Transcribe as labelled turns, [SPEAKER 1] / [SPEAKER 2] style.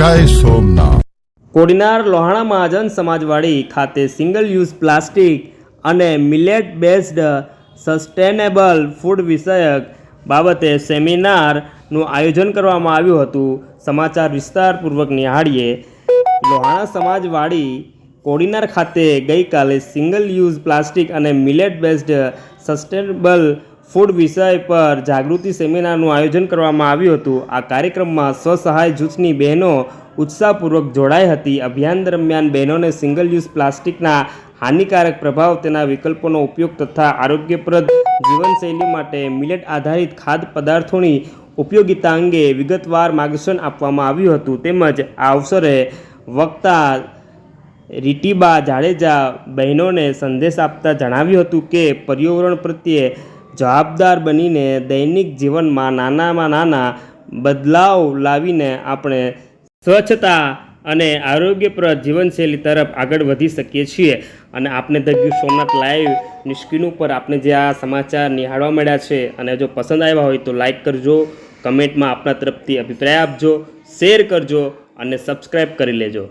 [SPEAKER 1] જય સોમનાથ.
[SPEAKER 2] કોડીનાર લોહાણા મહાજન સમાજવાડી ખાતે સિંગલ યુઝ પ્લાસ્ટિક અને મિલેટ બેઝડ સસ્ટેનેબલ ફૂડ વિષયક બાબતે સેમિનારનું આયોજન કરવામાં આવ્યું હતું. સમાચાર વિસ્તારપૂર્વક નિહાળીએ. લોહાણા સમાજવાડી કોડીનાર ખાતે ગઈકાલે સિંગલ યુઝ પ્લાસ્ટિક અને મિલેટ બેઝડ સસ્ટેનેબલ ફૂડ વિષય પર જાગૃતિ સેમિનારનું આયોજન કરવામાં આવ્યું હતું. આ કાર્યક્રમમાં સ્વસહાય જૂથની બહેનો ઉત્સાહપૂર્વક જોડાઈ હતી. અભિયાન દરમિયાન બહેનોને સિંગલ યુઝ પ્લાસ્ટિકના હાનિકારક પ્રભાવ તેના વિકલ્પોનો ઉપયોગ તથા આરોગ્યપ્રદ જીવનશૈલી માટે મિલેટ આધારિત ખાદ્ય પદાર્થોની ઉપયોગિતા અંગે વિગતવાર માર્ગદર્શન આપવામાં આવ્યું હતું. તેમજ આ અવસરે વક્તા રીટીબા જાડેજા બહેનોને સંદેશ આપતા જણાવ્યું હતું કે, પર્યાવરણ પ્રત્યે જવાબદાર બનીને દૈનિક જીવનમાં નાનામાં નાના બદલાવ લાવીને આપણે સ્વચ્છતા અને આરોગ્યપ્રદ જીવનશૈલી તરફ આગળ વધી શકીએ છીએ. અને આપણે the Gir Somnath live screen ઉપર આપણે જે આ સમાચાર નિહાળવા મળ્યા છે અને જો પસંદ આવ્યા હોય તો લાઈક કરજો, કમેન્ટમાં આપણા તરફથી અભિપ્રાય આપજો, શેર કરજો અને સબસ્ક્રાઈબ કરી લેજો.